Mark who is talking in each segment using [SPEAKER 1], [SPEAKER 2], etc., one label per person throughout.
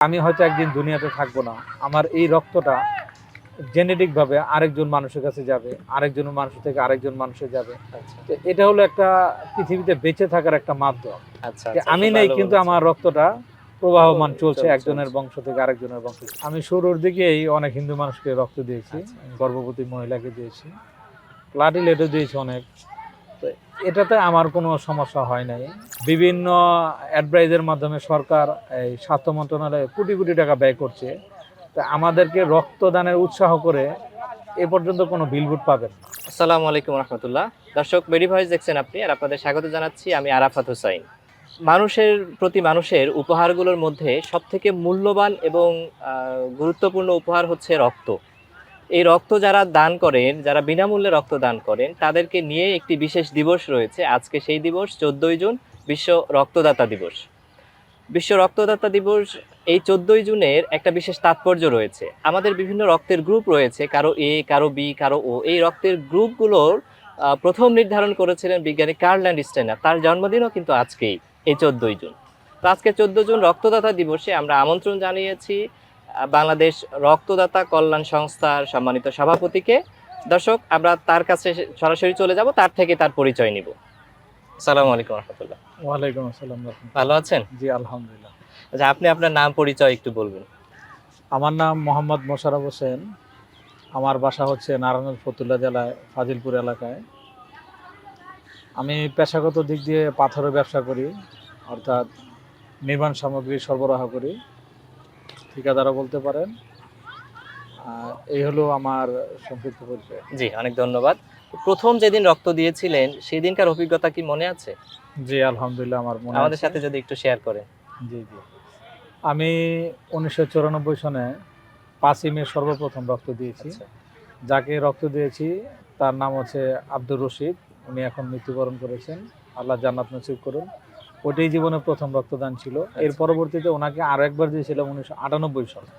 [SPEAKER 1] আমি হয়তো একদিন দুনিয়াতে থাকব না। আমার এই রক্তটা জেনেটিক ভাবে আরেকজন মানুষের কাছে যাবে আরেকজন মানুষ থেকে আরেকজন মানুষে যাবে।
[SPEAKER 2] আচ্ছা।
[SPEAKER 1] তো এটা হলো একটা পৃথিবীতে বেঁচে থাকার একটা মাধ্যম।
[SPEAKER 2] আচ্ছা আচ্ছা,
[SPEAKER 1] আমি নেই কিন্তু আমার রক্তটা প্রবাহমান
[SPEAKER 2] চলছে,
[SPEAKER 1] একজনের বংশ থেকে আরেকজনের বংশ আমি শুরুর দিকেই অনেক হিন্দু মানুষকে রক্ত দিয়েছি। গর্ভবতী মহিলাকে দিয়েছি প্লাটিলেটও দিয়েছি অনেক। এটাতে আমার কোনো সমস্যা হয় নাই। বিভিন্ন অ্যাডভাইজের মাধ্যমে সরকার এই স্বাস্থ্য মন্ত্রণালয়ে কোটি কোটি টাকা ব্যয় করছে। তা আমাদেরকে রক্তদানের উৎসাহ করে এ পর্যন্ত কোনো বিলবুট পাবেন।
[SPEAKER 2] আসসালামু আলাইকুম রহমতুল্লাহ। দর্শক মেডি ভয়েস দেখছেন আপনি, আর আপনাদের স্বাগত জানাচ্ছি আমি আরাফাত হুসাইন। মানুষের প্রতি মানুষের উপহারগুলোর মধ্যে সবথেকে মূল্যবান এবং গুরুত্বপূর্ণ উপহার হচ্ছে রক্ত। এই রক্ত যারা দান করেন, যারা বিনামূল্যে রক্ত দান করেন, তাদেরকে নিয়ে একটি বিশেষ দিবস রয়েছে। আজকে সেই দিবস, চোদ্দই জুন, বিশ্ব রক্তদাতা দিবস। বিশ্ব রক্তদাতা দিবস এই চোদ্দই জুনের একটা বিশেষ তাৎপর্য রয়েছে। আমাদের বিভিন্ন রক্তের গ্রুপ রয়েছে, কারও এ, কারও বি, কারও ও। এই রক্তের গ্রুপগুলোর প্রথম নির্ধারণ করেছিলেন বিজ্ঞানী কার্ল্যান্ড স্টেনার। তার জন্মদিনও কিন্তু আজকেই, এই চোদ্দই জুন। তো আজকে চোদ্দ জুন রক্তদাতা দিবসে আমরা আমন্ত্রণ জানিয়েছি। বাংলাদেশ রক্তদাতা কল্যাণ সংস্থার সম্মানিত সভাপতিকে। দর্শক আমরা তার কাছে সরাসরি চলে যাব তার থেকে তার পরিচয় নিব। আসসালামু আলাইকুম রহমতুল্লাহ।
[SPEAKER 1] ওয়ালাইকুম আসসালাম
[SPEAKER 2] ভালো আছেন?
[SPEAKER 1] জি আলহামদুলিল্লাহ।
[SPEAKER 2] আচ্ছা আপনি আপনার নাম পরিচয় একটু বলবেন।
[SPEAKER 1] আমার নাম মোহাম্মদ মোশারফ হোসেন। আমার বাসা হচ্ছে নারায়ণগঞ্জ ফতুল্লা জেলায় ফাজিলপুর এলাকায়। আমি পেশাগত দিক দিয়ে পাথরের ব্যবসা করি অর্থাৎ নির্মাণ সামগ্রী সরবরাহ করি। ঠিকাদারও বলতে পারেন। এই হলো আমার সংক্ষিপ্ত পরিচয়।
[SPEAKER 2] জি অনেক ধন্যবাদ। প্রথম যেদিন রক্ত দিয়েছিলেন সেই দিনকার অভিজ্ঞতা কি মনে আছে?
[SPEAKER 1] জি আলহামদুলিল্লাহ আমার মনে
[SPEAKER 2] আমাদের। সাথে যদি একটু শেয়ার করেন।
[SPEAKER 1] জি জি। আমি উনিশশো চুরানব্বই সনে পাঁচই মে সর্বপ্রথম রক্ত দিয়েছি।
[SPEAKER 2] আচ্ছা।
[SPEAKER 1] যাকে রক্ত দিয়েছি তার নাম হচ্ছে আব্দুর রশিদ। উনি এখন মৃত্যুবরণ করেছেন। আল্লাহ জান্নাত নসিব করুন। ওটাই জীবনের প্রথম রক্তদান ছিল। এর
[SPEAKER 2] আচ্ছা।
[SPEAKER 1] পরবর্তীতে ওনাকে আরও একবার দিয়েছিলাম উনিশশো আটানব্বই সালে।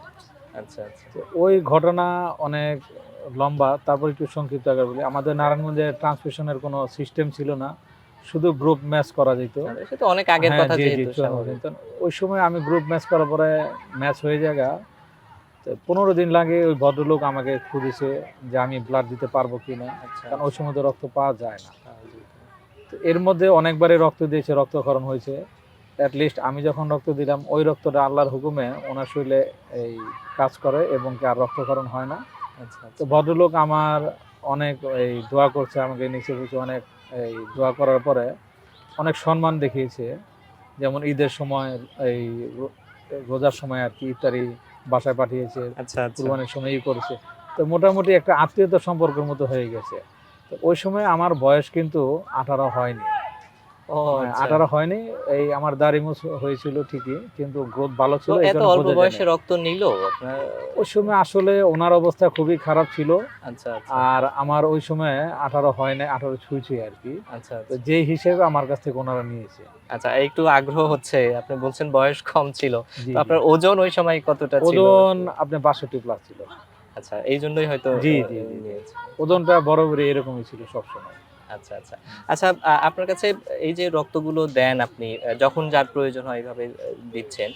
[SPEAKER 2] আচ্ছা আচ্ছা।
[SPEAKER 1] ওই ঘটনা অনেক লম্বা তারপর একটু সংক্ষিপ্ত আগে বলি। আমাদের নারায়ণগঞ্জে ট্রান্সমিশনের কোনো সিস্টেম ছিল না শুধু গ্রুপ ম্যাচ করা যেত।
[SPEAKER 2] অনেক আগের
[SPEAKER 1] হ্যাঁ,
[SPEAKER 2] কথা যেহেতু
[SPEAKER 1] ওই সময় আমি গ্রুপ ম্যাচ করার পরে ম্যাচ হয়ে জায়গা পনেরো দিন লাগে ওই ভদ্রলোক আমাকে খুঁজেছে যে আমি ব্লাড দিতে পারব কি
[SPEAKER 2] না
[SPEAKER 1] কারণ ওই সময় তো রক্ত পাওয়া যায় না। তো এর মধ্যে অনেকবারই রক্ত দিয়েছে রক্তক্ষরণ হয়েছে। লিস্ট আমি যখন রক্ত দিলাম ওই রক্তটা আল্লাহর হুকুমে ওনার শরীরে এই কাজ করে এবং কি আর রক্তক্ষরণ হয় না।
[SPEAKER 2] আচ্ছা
[SPEAKER 1] তো ভদ্রলোক আমার অনেক এই দোয়া করছে আমাকে নিচে বুঝে অনেক এই দোয়া করার পরে অনেক সম্মান দেখিয়েছে। যেমন ঈদের সময় এই রোজার সময় আর কি ইফতারি বাসায় পাঠিয়েছে
[SPEAKER 2] আচ্ছা আচ্ছা।
[SPEAKER 1] কুরবানির সময় ই করেছে। তো মোটামুটি একটা আত্মীয়তা সম্পর্কের মতো হয়ে গেছে। তো ওই সময় আমার বয়স কিন্তু আঠারো হয়নি।
[SPEAKER 2] ও আচ্ছা।
[SPEAKER 1] আঠারো হয়নি এই আমার দাড়ি মুছ হয়েছিল ঠিকই কিন্তু গ্রোথ ভালো ছিল
[SPEAKER 2] এত অল্প বয়সে রক্ত নিল?
[SPEAKER 1] ওই সময় আসলে ওনার অবস্থা খুবই খারাপ ছিল।
[SPEAKER 2] আচ্ছা আচ্ছা।
[SPEAKER 1] আর আমার ওই সময় আঠারো হয় নাই আঠারো ছুঁইছি আর কি।
[SPEAKER 2] আচ্ছা
[SPEAKER 1] তো যে হিসেবে আমার কাছ থেকে ওনারা নিয়েছে।
[SPEAKER 2] আচ্ছা একটু আগ্রহ হচ্ছে আপনি বলছেন বয়স কম ছিল। আপনার ওজন ওই সময় কতটা ছিল?
[SPEAKER 1] ওজন আপনার বাষট্টি প্লাস ছিল।
[SPEAKER 2] আচ্ছা এই জন্যই হয়তো
[SPEAKER 1] জি, জি। ওজনটা বরাবরই এরকমই ছিল সবসময়।
[SPEAKER 2] আচ্ছা আচ্ছা। আচ্ছা আপনার কাছে এই যে রক্তগুলো দেন আপনি যখন যার প্রয়োজন হয় এইভাবে দিচ্ছেন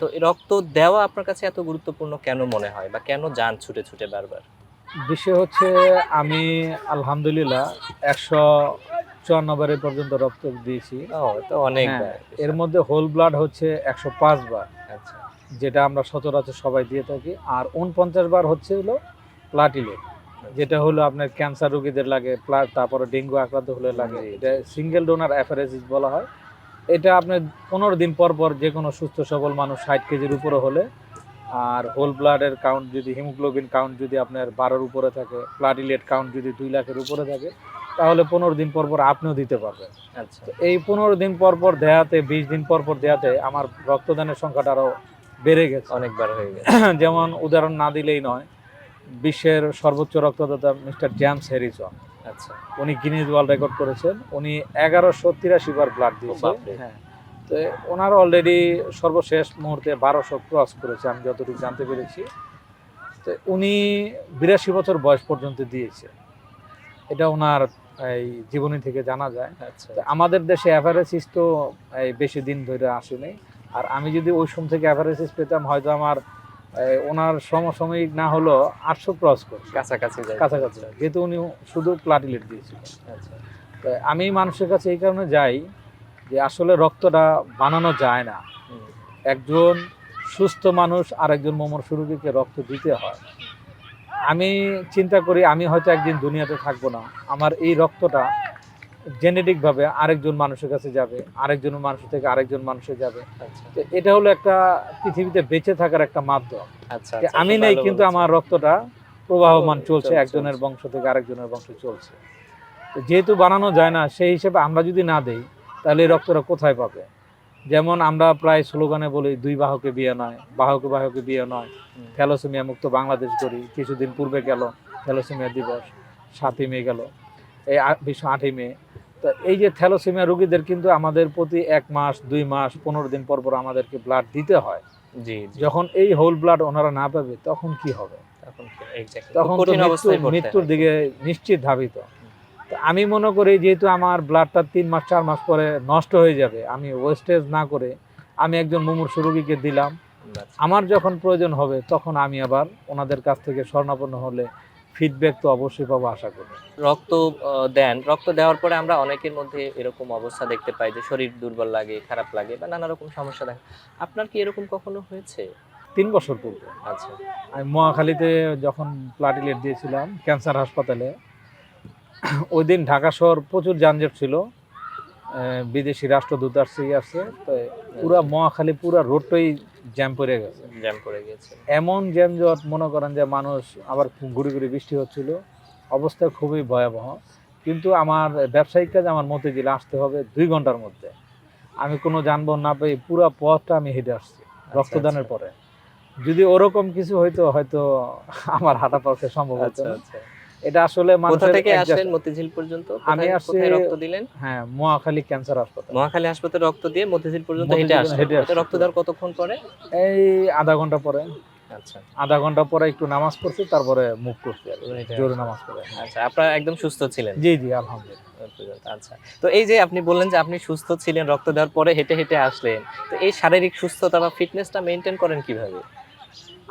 [SPEAKER 2] তো রক্ত দেওয়া আপনার কাছে এত গুরুত্বপূর্ণ কেন মনে হয়? বা কেন যান ছুটে ছুটে বারবার?
[SPEAKER 1] বিষয় হচ্ছে আমি আলহামদুলিল্লাহ একশো চুয়ান্ন বারের পর্যন্ত রক্ত দিয়েছি।
[SPEAKER 2] তো অনেক
[SPEAKER 1] হ্যাঁ, এর মধ্যে হোল ব্লাড হচ্ছে একশো পাঁচ বার।
[SPEAKER 2] আচ্ছা।
[SPEAKER 1] যেটা আমরা সচরাচর সবাই দিয়ে থাকি। আর উনপঞ্চাশ বার হচ্ছে হলো প্লাটিলেট যেটা হলো আপনার ক্যান্সার রোগীদের লাগে প্লাস তারপরে ডেঙ্গু আক্রান্ত হলে লাগে। এটা সিঙ্গেল ডোনার অ্যাফারেসিস বলা হয়। এটা আপনার পনেরো দিন পর পর যে কোনো সুস্থ সবল মানুষ ষাট কেজির উপরে হলে আর হোল ব্লাডের কাউন্ট যদি হিমোগ্লোবিন কাউন্ট যদি আপনার বারোর উপরে থাকে প্লাটিলেট কাউন্ট যদি দুই লাখের উপরে থাকে তাহলে পনেরো দিন পর পর আপনিও দিতে পারবেন।
[SPEAKER 2] আচ্ছা।
[SPEAKER 1] তো এই পনেরো দিন পর পর দেয়াতে বিশ দিন পর পর দেয়াতে আমার রক্তদানের সংখ্যাটা আরও বেড়ে গেছে।
[SPEAKER 2] অনেকবার হয়ে গেছে।
[SPEAKER 1] যেমন উদাহরণ না দিলেই নয় বিশ্বের সর্বোচ্চ রক্তদাতা মিস্টার জেমস হ্যারিসন।
[SPEAKER 2] আচ্ছা।
[SPEAKER 1] উনি গিনিজ ওয়ার্ল্ড রেকর্ড করেছেন। উনি এগারোশো তিরাশি বার ব্লাড
[SPEAKER 2] দিয়েছেন।
[SPEAKER 1] হ্যাঁ। তো ওনার অলরেডি সর্বশেষ মুহূর্তে বারোশো ক্রস করেছে আমি যতটুকু জানতে পেরেছি। তো উনি বিরাশি বছর বয়স পর্যন্ত দিয়েছে। এটা ওনার এই জীবনী থেকে জানা যায়।
[SPEAKER 2] আচ্ছা।
[SPEAKER 1] আমাদের দেশে অ্যাভারেসিস তো এই বেশি দিন ধরে আসেনি। আর আমি যদি ওই সময় থেকে অ্যাভারেজেস পেতাম হয়তো আমার ওনার সমসাময়িক না হলো আটশো ক্রস করছে।
[SPEAKER 2] কাছাকাছি
[SPEAKER 1] কাছাকাছি যেহেতু উনি শুধু প্লাটিলেট দিয়েছিলেন
[SPEAKER 2] আচ্ছা।
[SPEAKER 1] তো আমি মানুষের কাছে এই কারণে যাই যে আসলে রক্তটা বানানো যায় না। একজন সুস্থ মানুষ আরেকজন মোমর রোগীকে রক্ত দিতে হয়। আমি চিন্তা করি আমি হয়তো একদিন দুনিয়াতে থাকব না। আমার এই রক্তটা জেনেটিকভাবে আরেকজন মানুষের কাছে যাবে আরেকজন মানুষ থেকে আরেকজন মানুষে যাবে।
[SPEAKER 2] আচ্ছা।
[SPEAKER 1] তো এটা হলো একটা পৃথিবীতে বেঁচে থাকার একটা মাধ্যম।
[SPEAKER 2] আচ্ছা আচ্ছা,
[SPEAKER 1] আমি নেই কিন্তু আমার রক্তটা প্রবাহমান
[SPEAKER 2] চলছে,
[SPEAKER 1] একজনের বংশ থেকে আরেকজনের বংশ চলছে। তো যেহেতু বানানো যায় না সেই হিসেবে আমরা যদি না দেই তাহলে এই রক্তটা কোথায় পাবে? যেমন আমরা প্রায় স্লোগানে বলি দুই বাহকে বিয়ে নয় বাহকে বাহকে বিয়ে নয়। থ্যালোসেমিয়া মুক্ত বাংলাদেশ করি কিছুদিন পূর্বে গেল থ্যালোসেমিয়া দিবস সাতই মে গেল। এই বিশ্ব আটই মে। তো এই যে থ্যালোসেমিয়া রোগীদের কিন্তু আমাদের প্রতি এক মাস দুই মাস পনেরো দিন পর পর আমাদেরকে ব্লাড দিতে হয়।
[SPEAKER 2] জি
[SPEAKER 1] যখন এই হোল ব্লাড ওনারা না পাবে তখন কি হবে?
[SPEAKER 2] তখন
[SPEAKER 1] মৃত্যুর দিকে নিশ্চিত ধাবিত। আমি মনে করি যেহেতু আমার ব্লাডটা তিন মাস চার মাস পরে নষ্ট হয়ে যাবে আমি ওয়েস্টেজ না করে আমি একজন মুমূর্ষু রোগীকে দিলাম।
[SPEAKER 2] আচ্ছা।
[SPEAKER 1] আমার যখন প্রয়োজন হবে তখন আমি আবার ওনাদের কাছ থেকে স্বর্ণাপন্ন হলে ফিডব্যাক তো অবশ্যই পাবো আশা করি।
[SPEAKER 2] রক্ত দেন। রক্ত দেওয়ার পরে আমরা অনেকের মধ্যে এরকম অবস্থা দেখতে পাই যে শরীর দুর্বল লাগে খারাপ লাগে বা নানা রকম সমস্যা দেখা। আপনার কি এরকম কখনো হয়েছে?
[SPEAKER 1] তিন বছর পূর্বে।
[SPEAKER 2] আচ্ছা।
[SPEAKER 1] আমি মহাখালীতে যখন প্লাটিলেট দিয়েছিলাম ক্যান্সার হাসপাতালে ওই দিন ঢাকা শহর প্রচুর যানজট ছিল। বিদেশি রাষ্ট্রদূত আসছে আসছে তো পুরা মহাখালী পুরা রোডটাই জ্যাম পড়ে গেছে।
[SPEAKER 2] জ্যাম করে গেছে।
[SPEAKER 1] এমন যানজট মনে করেন যে মানুষ আবার ঘুরি ঘুরি বৃষ্টি হচ্ছিল অবস্থা খুবই ভয়াবহ। কিন্তু আমার ব্যবসায়িক কাজ আমার মতে মতিঝিলে আসতে হবে দুই ঘণ্টার মধ্যে। আমি কোনো যানবাহন না পেয়ে পুরো পথটা আমি হেঁটে আসছি রক্তদানের পরে। যদি ওরকম কিছু হইতো হয়তো আমার হাঁটা পক্ষে সম্ভব হতো
[SPEAKER 2] আচ্ছা। আচ্ছা।
[SPEAKER 1] এটা আসলে
[SPEAKER 2] কোথা থেকে আসলেন মতিঝিল পর্যন্ত?
[SPEAKER 1] আমি আসছি-
[SPEAKER 2] রক্ত দিলেন?
[SPEAKER 1] হ্যাঁ মহাখালী ক্যান্সার হাসপাতাল।
[SPEAKER 2] মহাখালী হাসপাতালে রক্ত দিয়ে মতিঝিল পর্যন্ত হেঁটে আসলেন। রক্ত দেওয়ার কতক্ষণ পরে?
[SPEAKER 1] এই আধা ঘণ্টা পরে।
[SPEAKER 2] আচ্ছা।
[SPEAKER 1] আধা ঘণ্টা পরে একটু নামাজ পড়ছি তারপরে মুখ করছি কি। জোরে নামাজ পড়ে।
[SPEAKER 2] আচ্ছা আপনারা একদম সুস্থ ছিলেন?
[SPEAKER 1] জি জি আলহামদুলিল্লাহ।
[SPEAKER 2] আচ্ছা। তো এই যে আপনি বললেন যে আপনি সুস্থ ছিলেন রক্ত দেওয়ার পরে হেঁটে হেঁটে আসলেন। তো এই শারীরিক সুস্থতা বা ফিটনেসটা মেনটেন করেন কীভাবে?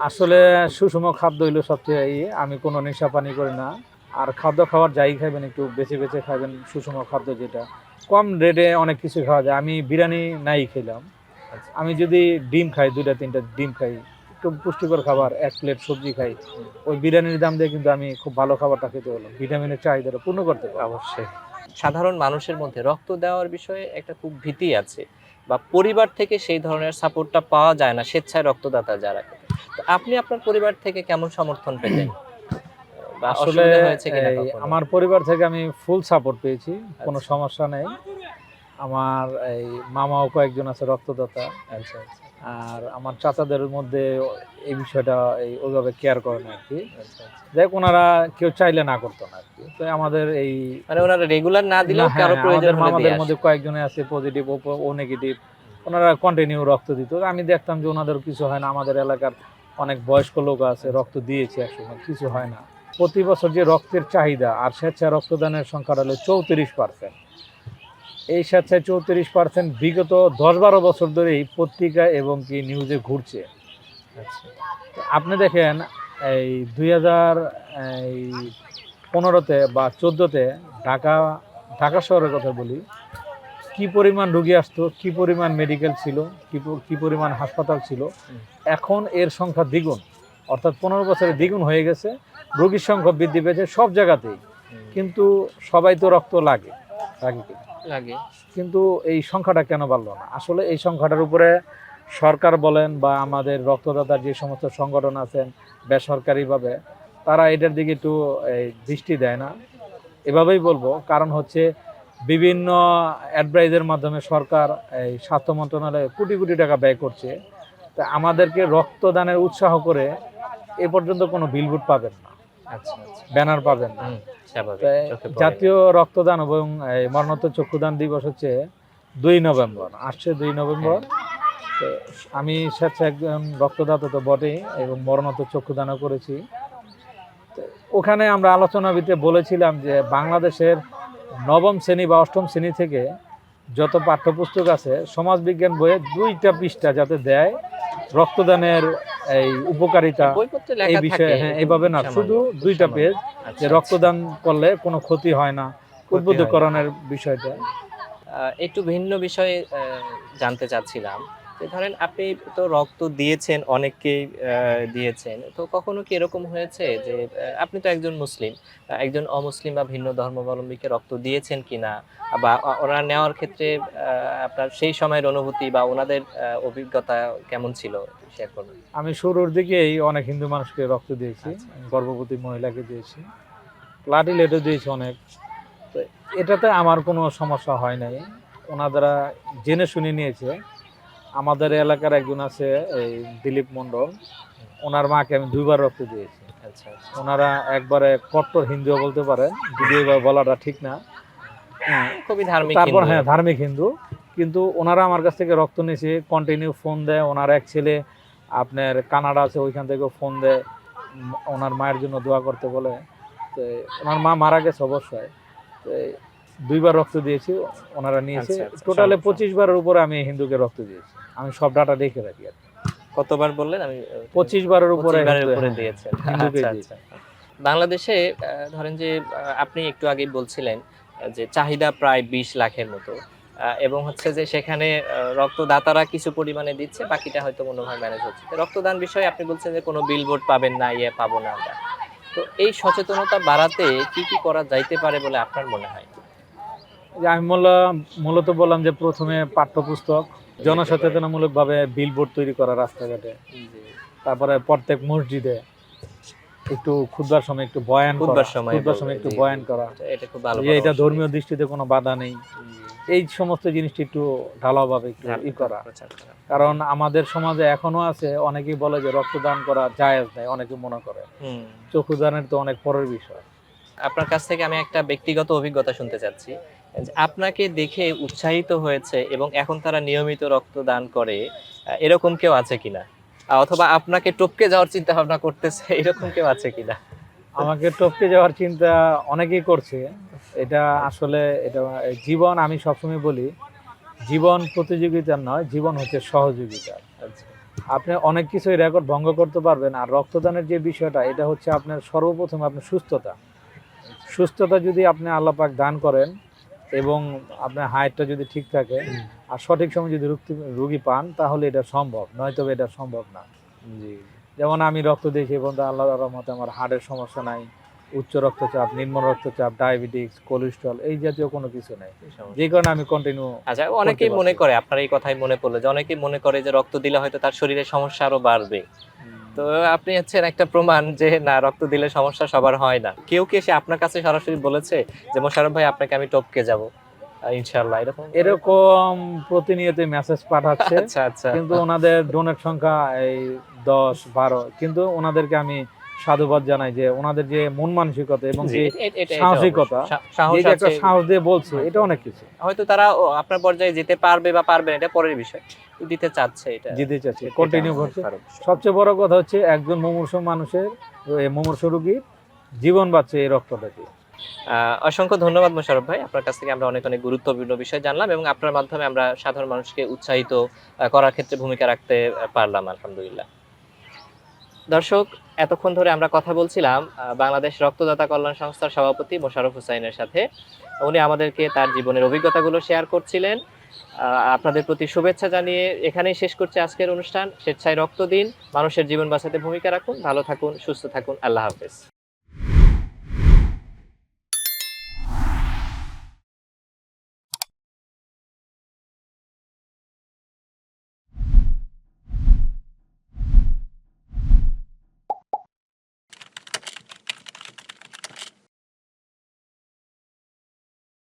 [SPEAKER 1] আসলে সুষম খাদ্য হইল সবচেয়ে ইয়ে। আমি কোনো নেশা পানি করি না। আর খাদ্য খাওয়ার যাই খাবেন একটু বেছে বেছে খাবেন সুষম খাদ্য যেটা। কম রেটে অনেক কিছু খাওয়া যায়। আমি বিরিয়ানি নাই খেলাম।
[SPEAKER 2] আচ্ছা।
[SPEAKER 1] আমি যদি ডিম খাই দুইটা তিনটা ডিম খাই একটু পুষ্টিকর খাবার এক প্লেট সবজি খাই ওই বিরিয়ানির দাম দিয়ে কিন্তু আমি খুব ভালো খাবারটা খেতে হলাম ভিটামিনের চাহিদাটা পূর্ণ করতে পারব
[SPEAKER 2] অবশ্যই। সাধারণ মানুষের মধ্যে রক্ত দেওয়ার বিষয়ে একটা খুব ভীতি আছে। বা পরিবার থেকে সেই ধরনের সাপোর্টটা পাওয়া যায় না স্বেচ্ছায় রক্তদাতা যারা। তো আপনি আপনার পরিবার থেকে কেমন সমর্থন পেতেন
[SPEAKER 1] আসলে? আমার পরিবার থেকে আমি ফুল সাপোর্ট পেয়েছি কোনো
[SPEAKER 2] আচ্ছা।
[SPEAKER 1] সমস্যা নেই। আমার এই মামাও কয়েকজন আছে রক্তদাতা।
[SPEAKER 2] আচ্ছা আচ্ছা।
[SPEAKER 1] আর আমার চাচাদের মধ্যে এই বিষয়টা এই ওইভাবে কেয়ার করে না আর কি। যাই ওনারা কেউ চাইলে না করতো না আর কি। তো আমাদের এই
[SPEAKER 2] মানে ওনারা রেগুলার না দিলেও
[SPEAKER 1] না, হ্যাঁ, কারও
[SPEAKER 2] প্রয়োজন
[SPEAKER 1] আমাদের মধ্যে কয়েকজনে আছে পজিটিভ ও নেগেটিভ ওনারা কন্টিনিউ রক্ত দিত। আমি দেখতাম যে ওনাদের কিছু হয় না। আমাদের এলাকার অনেক বয়স্ক লোক আছে রক্ত দিয়েছে একসময়। কিছু হয় না। প্রতি বছর যে রক্তের চাহিদা আর স্বেচ্ছা রক্তদানের সংখ্যাটা হলো চৌত্রিশ পার্সেন্ট এই স্বেচ্ছায় চৌত্রিশ পার্সেন্ট বিগত দশ বারো বছর ধরেই পত্রিকা এবং কি নিউজে ঘুরছে।
[SPEAKER 2] আচ্ছা।
[SPEAKER 1] আপনি দেখেন এই দুই হাজার এই পনেরোতে বা চোদ্দোতে ঢাকা ঢাকা শহরের কথা বলি কি পরিমাণ রুগী আসতো কি পরিমাণ মেডিকেল ছিল কি পরিমাণ হাসপাতাল ছিল এখন এর সংখ্যা দ্বিগুণ। অর্থাৎ পনেরো বছরে দ্বিগুণ হয়ে গেছে রোগীর সংখ্যা বৃদ্ধি পেয়েছে সব জায়গাতেই। কিন্তু সবাই তো রক্ত লাগে লাগে কি?
[SPEAKER 2] লাগে।
[SPEAKER 1] কিন্তু এই সংখ্যাটা কেন বাড়লো না? আসলে এই সংখ্যাটার উপরে সরকার বলেন বা আমাদের রক্তদাতার যে সমস্ত সংগঠন আছেন, বেসরকারিভাবে, তারা এটার দিকে একটু দৃষ্টি দেয় না। এভাবেই বলব, কারণ হচ্ছে বিভিন্ন অ্যাডভাইজের মাধ্যমে সরকার, এই, স্বাস্থ্য মন্ত্রণালয়ে কোটি কোটি টাকা ব্যয় করছে। তা আমাদেরকে রক্তদানের উৎসাহ করে এ পর্যন্ত কোনো বিলবুট পাবেন না। ব্যানার পাবেন। না
[SPEAKER 2] হুম, স্বাভাবিক
[SPEAKER 1] তাই
[SPEAKER 2] চোখে পড়ে।
[SPEAKER 1] জাতীয় রক্তদান এবং এই মরণোত্তর চক্ষুদান দিবস হচ্ছে দুই নভেম্বর আসছে দুই নভেম্বর। তো আমি স্বেচ্ছা একজন রক্তদাতা তো বটেই এবং মরণোত্তর চক্ষুদানও করেছি। তো ওখানে আমরা আলোচনা ভিত্তিতে বলেছিলাম যে বাংলাদেশের নবম শ্রেণি বা অষ্টম শ্রেণি থেকে যত পাঠ্যপুস্তক আছে সমাজবিজ্ঞান বইয়ে দুইটা পৃষ্ঠা যাতে দেয় রক্তদানের এই উপকারিতা এই বিষয়ে হ্যাঁ এইভাবে না শুধু দুইটা পেজ
[SPEAKER 2] আচ্ছা,
[SPEAKER 1] যে
[SPEAKER 2] আচ্ছা।
[SPEAKER 1] রক্তদান করলে কোনো ক্ষতি হয় না উদ্বুদ্ধকরণের বিষয়টা।
[SPEAKER 2] একটু ভিন্ন বিষয়ে জানতে চাচ্ছিলাম। ধরেন আপনি তো রক্ত দিয়েছেন অনেককেই দিয়েছেন। তো কখনো কি এরকম হয়েছে যে আপনি তো একজন মুসলিম একজন অমুসলিম বা ভিন্ন ধর্মাবলম্বীকে রক্ত দিয়েছেন কি না বা ও- ওরা নেওয়ার ক্ষেত্রে আপনার সেই সময়ের অনুভূতি বা ওনাদের অভিজ্ঞতা কেমন ছিল? শেয়ার করবেন।
[SPEAKER 1] আমি শুরুর দিকেই অনেক হিন্দু মানুষকে রক্ত দিয়েছি
[SPEAKER 2] আচ্ছা।
[SPEAKER 1] গর্ভবতী মহিলাকে দিয়েছি। প্লাটিলেটও দিয়েছি অনেক। তো এটাতে আমার কোনো সমস্যা হয় নাই। ওনারা জেনে শুনে নিয়েছে। আমাদের এলাকার একজন আছে এই দিলীপ মণ্ডল। ওনার মাকে আমি দুইবার রক্ত দিয়েছি।
[SPEAKER 2] আচ্ছা আচ্ছা।
[SPEAKER 1] ওনারা একবারে কট্টর হিন্দুও বলতে পারেন যদিও বলাটা ঠিক না।
[SPEAKER 2] খুবই ধার্মিক
[SPEAKER 1] তারপর হ্যাঁ ধার্মিক হিন্দু। কিন্তু ওনারা আমার কাছ থেকে রক্ত নিয়েছে কন্টিনিউ ফোন দেয়। ওনার এক ছেলে আপনার কানাডা আছে ওইখান থেকে ফোন দেয়। ওনার মায়ের জন্য দোয়া করতে বলে। তো ওনার মা মারা গেছে অবশ্যই। তো দুইবার রক্ত দিয়েছি ওনারা নিয়েছে।
[SPEAKER 2] আচ্ছা, আচ্ছা,
[SPEAKER 1] টোটালে
[SPEAKER 2] সমস্যা।
[SPEAKER 1] পঁচিশ বারের উপরে আমি হিন্দুকে রক্ত দিয়েছি। আমি সব ডাটা রেখে রাখি আর
[SPEAKER 2] কতবার বললেন? আমি
[SPEAKER 1] পঁচিশ বারের উপরে
[SPEAKER 2] 25 বারের
[SPEAKER 1] হিন্দু-
[SPEAKER 2] উপরে দিয়েছেন। আচ্ছা, আচ্ছা। বাংলাদেশে ধরেন যে আপনি একটু আগে বলছিলেন যে চাহিদা প্রায় বিশ লাখের মতো। এবং হচ্ছে যে সেখানে রক্তদাতারা কিছু পরিমাণে দিচ্ছে বাকিটা হয়তো মনোভাব ম্যানেজ হচ্ছে। রক্তদান বিষয়ে আপনি বলছেন যে কোনো বিলবোর্ড পাবেন না ইয়ে পাবো না আমরা। তো এই সচেতনতা বাড়াতে কি কি করা যাইতে পারে বলে আপনার মনে হয়?
[SPEAKER 1] আমি বললাম মূলত বললাম যে প্রথমে পাঠ্যপুস্তক জনসচেতনামূলক ভাবে বিলবোর্ড তৈরি করা রাস্তাঘাটে। তারপরে প্রত্যেক মসজিদে একটু খুদবার সময় একটু বয়ান
[SPEAKER 2] খুতবার সময়
[SPEAKER 1] একটু বয়ান করা।
[SPEAKER 2] এটা- এটা খুব ভালো
[SPEAKER 1] যে এটা ধর্মীয় দৃষ্টিতে কোনো বাধা নেই। এই সমস্ত জিনিসটি একটু ঢালাওভাবে একটু ই করা। কারণ আমাদের সমাজে এখনও আছে অনেকেই বলে যে রক্তদান করা জায়েজ নাই অনেকে মনে করে। চক্ষুদানের তো অনেক পরের বিষয়।
[SPEAKER 2] আপনার কাছ থেকে আমি একটা ব্যক্তিগত অভিজ্ঞতা শুনতে চাচ্ছি। আপনাকে দেখে উৎসাহিত হয়েছে এবং এখন তারা নিয়মিত রক্তদান করে এরকম কেউ আছে কিনা? অথবা আপনাকে টপকে যাওয়ার চিন্তা ভাবনা করতেছে এরকম কেউ আছে কিনা?
[SPEAKER 1] আমাকে টপকে যাওয়ার চিন্তা অনেকেই করছে। এটা আসলে এটা জীবন আমি সবসময় বলি জীবন প্রতিযোগিতার নয় জীবন হচ্ছে সহযোগিতা।
[SPEAKER 2] আচ্ছা।
[SPEAKER 1] আপনি অনেক কিছুই রেকর্ড ভঙ্গ করতে পারবেন আর রক্তদানের যে বিষয়টা এটা হচ্ছে আপনার সর্বপ্রথম আপনার সুস্থতা। সুস্থতা যদি আপনি আল্লাহ পাক দান করেন এবং আপনার হাইটটা যদি ঠিক থাকে আর সঠিক সময় যদি রুগী- রুগী পান তাহলে এটা সম্ভব নয়তো এটা সম্ভব না।
[SPEAKER 2] জি।
[SPEAKER 1] যেমন আমি রক্ত দিয়েছি এবং আল্লাহ রহমতে আমার হার্টের সমস্যা নাই উচ্চ রক্তচাপ নিম্ন রক্তচাপ ডায়াবেটিস কোলেস্ট্রল এই জাতীয় কোনো কিছু নেই। যে কারণে আমি কন্টিনিউ
[SPEAKER 2] আচ্ছা অনেকেই মনে করে আপনার এই কথাই মনে পড়ল যে অনেকেই মনে করে যে রক্ত দিলে হয়তো তার শরীরে সমস্যা আরও বাড়বে। তো আপনি হচ্ছেন একটা প্রমাণ যে না রক্ত দিলে সমস্যা সবার হয় না। কেউ কি এসে আপনার কাছে সরাসরি বলেছে যে মোশারফ ভাই আপনাকে আমি টপকে যাব? ইনশাআল্লাহ এরকম?
[SPEAKER 1] এরকম প্রতিনিয়ত মেসেজ পাঠাচ্ছে।
[SPEAKER 2] আচ্ছা আচ্ছা।
[SPEAKER 1] কিন্তু ওনাদের ডোনেট সংখ্যা এই দশ বারো কিন্তু ওনাদেরকে আমি সাধুবাদ জানাই যে ওনাদের যে মন মানসিকতা এবং যে সাহসিকতা,
[SPEAKER 2] সাহস
[SPEAKER 1] একটা সাহস দিয়ে বলছে এটা অনেক কিছু।
[SPEAKER 2] হয়তো তারা আপনার পর্যায়ে যেতে পারবে বা পারবে এটা পরের বিষয়। দিতে চাচ্ছে এটা।
[SPEAKER 1] জিতে চাচ্ছে কন্টিনিউ করছে। সবচেয়ে বড় কথা হচ্ছে একজন মুমূর্ষ মানুষের মুমূর্ষ রোগীর জীবন বাঁচছে এই রক্তটাকে।
[SPEAKER 2] আহ, অসংখ্য ধন্যবাদ মোশারফ ভাই। আপনার কাছ থেকে আমরা অনেক অনেক গুরুত্বপূর্ণ বিষয় জানলাম এবং আপনার মাধ্যমে আমরা সাধারণ মানুষকে উৎসাহিত করার ক্ষেত্রে ভূমিকা রাখতে পারলাম আলহামদুলিল্লাহ। দর্শক, এতক্ষণ ধরে আমরা কথা বলছিলাম বাংলাদেশ রক্তদাতা কল্যাণ সংস্থার সভাপতি মোশারফ হুসাইনের সাথে। উনি আমাদেরকে তার জীবনের অভিজ্ঞতাগুলো শেয়ার করছিলেন। আপনাদের প্রতি শুভেচ্ছা জানিয়ে এখানেই শেষ করছে আজকের অনুষ্ঠান। স্বেচ্ছায় রক্ত দিন। মানুষের জীবন বাঁচাতে ভূমিকা রাখুন। ভালো থাকুন, সুস্থ থাকুন। আল্লাহ হাফেজ।